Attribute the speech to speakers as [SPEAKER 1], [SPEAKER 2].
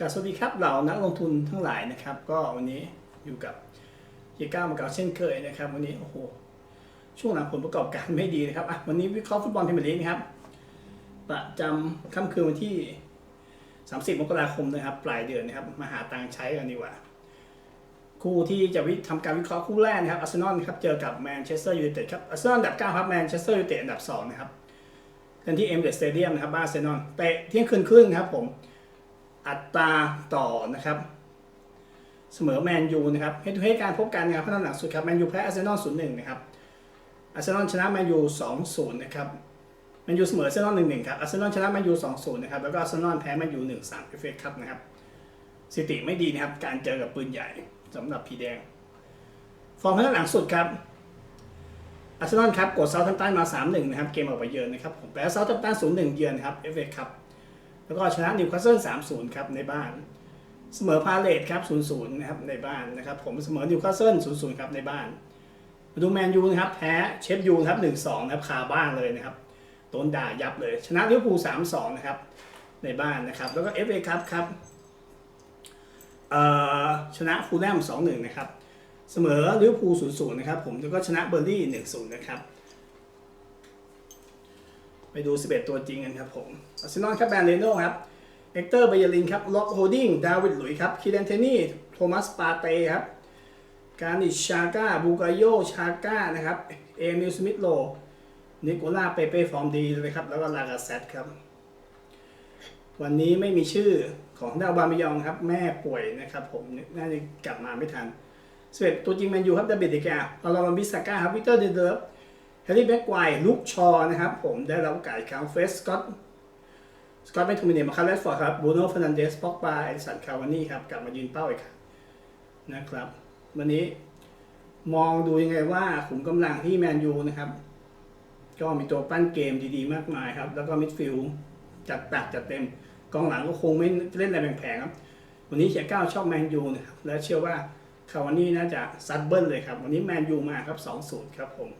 [SPEAKER 1] กาบสวัสดีครับเหล่านักลงทุนทั้งหลายนะครับ ก็วันนี้อยู่กับเฮียก้ามาเก่าเช่นเคยนะครับ วันนี้โอ้โหช่วงหลังผลประกอบการไม่ดีนะครับอะวันนี้วิเคราะห์ฟุตบอลพรีเมียร์ลีกนะครับ ประจำค่ำคืนวันที่ 30 มกราคมนะครับ ปลายเดือนนะครับมาหาตังใช้กันดีกว่า คู่ที่จะวิทำการวิเคราะห์คู่แรกนะครับอาร์เซนอลครับเจอกับแมนเชสเตอร์ยูไนเต็ดครับอาร์เซนอลอันดับ9ครับแมนเชสเตอร์ยูไนเต็ดอันดับ2นะครับกันที่เอ็มเดสเตเดียมนะครับบ้านอาร์เซนอลเตะเที่ยงคืนครึ่งครับผม อัตราต่อนะครับ เสมอแมนยูนะครับให้ให้การพบกันนะครับพัฒนหลังสุดครับแมนยูแพ้อาร์เซนอลศูนย์หนึ่งนะครับอาร์เซนอลชนะแมนยูสองศูนย์นะครับแมนยูเสมออาร์เซนอลหนึ่งหนึ่งครับอาร์เซนอลชนะแมนยูสองศูนย์นะครับแล้วก็อาร์เซนอลแพ้แมนยูหนึ่งสามเอฟเอครับนะครับสถิติไม่ดีนะครับการเจอกับปืนใหญ่สำหรับผีแดง ฟอร์มพัฒนาหลังสุดครับอาร์เซนอลครับกดเซาท์แฮมป์ตันมาสามหนึ่งนะครับ เกมออกไปเยือนนะครับผมแพ้เซาท์แฮมป์ตันศูนย์หนึ่งเยือนครับเอฟเอครับ แล้วก็ชนะนิวคาสเซิล3-0ครับในบ้าน เสมอพาเลตครับ0-0นย์ศูนย์นะครับในบ้านนะครับผมเสมอนิวคาสเซิล0-0ครับในบ้านมาดูแมนยูนะครับแพ้เชฟยูนะครับ1-2นะครับคาบ้านเลยนะครับโดนด่ายับเลย ชนะลิเวอร์พูล3-2นะครับในบ้านนะครับ แล้วก็ FA ครับครับชนะฟูลแลม2-1นะครับเสมอลิเวอร์พูล0-0นย์นะครับผมแล้วก็ชนะเบอร์ลี่1-0นะครับ ไปดู 11 ตัวจริงกันครับผมอาร์เซนอลครับแบรนด์เรโน่ครับเอกเตอร์เบยลินครับล็อกโฮดดิ้งดาวิดหลุยส์ครับคิเดนเทนี่โทมัสปาเต้ครับการิชชาก้าบูกาโยชาก้านะครับเอมิลสมิธโลนิโคล่าเปเป้ฟอร์มดีเลยครับ แล้วก็ลากาเซตครับ วันนี้ไม่มีชื่อของดาวบามิยองครับ แม่ป่วยนะครับ ผมน่าจะกลับมาไม่ทันสเวตตัวจริงแมนยูครับดาบิดเดกาลาลอนบิสก้าครับวิเตอร์เดเดอร์ แฮร์รี่แบ็กไกว์ลุกชอนะครับ ผมได้รับโอกาสครั้งเฟสสกอตสกอตไม่ทูมิเนียมาคาร์เลสฟอร์ดครับบูโน่ฟ r นันเดสป็อกบาไอสันคาวานี่ครับกลับมายืนเป้าอีกครั้งนะครับ วันนี้มองดูยังไงว่าขุมกำลังที่แมนยูนะครับ ก็มีตัวปั้นเกมดีๆ มากมายครับ แล้วก็มิดฟิลด์จัดตักจัดเต็มกองหลังก็คงไม่เล่นอะไรแผงๆครับ วันนี้เชียร์ก้าวชอบแมนยูนะครับและเชื่อว่าคาวานี่น่าจะซัดเบิ้ลเลยครับ วันนี้แมนยูมาครับ2-0ครับผม